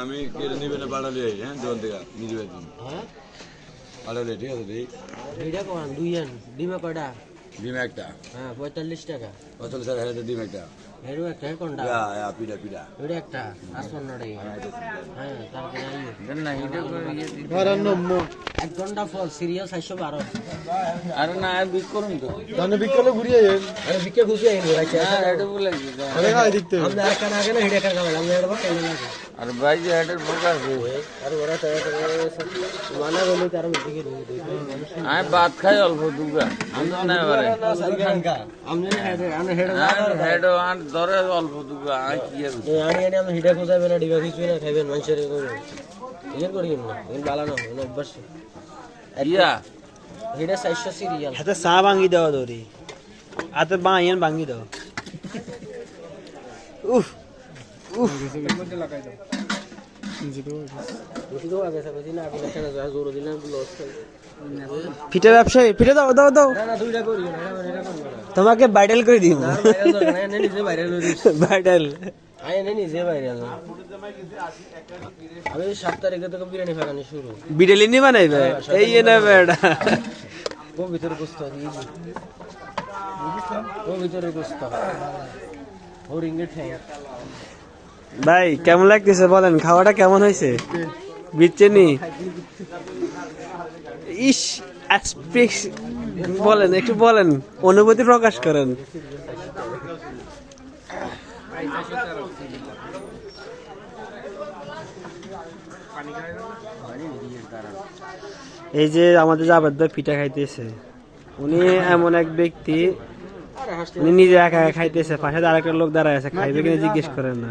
আমি কেটে নিবে না পাঠালে হ্যাঁ দোকান থেকে নিজে বেতন হ্যাঁ? বাড়ালি ঠিক আছে দিই। দুইটা কোন দুই আন ডিমে কয়টা ডিম একটা। হ্যাঁ পঁয়তাল্লিশ টাকা। পঁয়তাল্লিশ টাকা হাজার ডিম একটা। হেরু একটা কোনটা হ্যাঁ হ্যাঁ পিড়া পিড়া। পিড়া একটা আসন্ন হ্যাঁ তারপরে এক ঘণ্টা ফল সিরিয়াল সাতশো বারো। আরে না আর বিক করুন তো। ধানে বিকেলে ঘুরিয়ে যান আরে বিকে খুশি আইনি ভাই। হ্যাঁ এটা বলে। আরে গায়ে দেখতে আমরা আর কানা আগে না হিডে কানা আমরা এটা কেন লাগে আর ভাই যে হেডের ফোকাস আর ওরা তো মানা বলি তার মধ্যে কি আমি ভাত খাই অল্প দুগা। আমি না পারে। আমরা হেডে আমরা হেডে হেড আর ধরে অল্প দুগা। আমি কি আর এই আনি আনি আমরা হিডে খুঁজাবে না ডিবা কিছু না খাইবেন মানুষের করবে ইয়ে করি না ইন বালা না অভ্যাস। ইয়া হিডে সাতশো সিরিয়াল হাতে চা ভাঙি দেওয়া দৌড়ি হাতে বাঁইয়ান ভাঙি দাও উফ বেশি তো আগে সাথে দিন আগে না যা জোর দিন লস খাই ফিটে ব্যবসায়ী ফিটে দাও দাও দাও না না দুইটা করি না এটা করি না তোমাকে ভাইরাল করে দিব। ভাইরাল ভাইরাল হয়ে বানাইবে এই না বেড়া। ও ভিতরে কুস্তা ও ভিতরে কুস্তা ও রিঙ্গে ভাই কেমন লাগতেছে বলেন? খাওয়াটা কেমন হয়েছে? বিচ্ছেনি ইস বলেন একটু বলেন। অনুভূতি প্রকাশ করেন। এই যে আমাদের জাবেদ ভাই পিঠা খাইতেছে, উনি এমন এক ব্যক্তি, উনি নিজে একা একা খাইতেছে, পাশে আরেকটা লোক দাঁড়ায় আছে, খাইবে কিনা জিজ্ঞেস করেন না।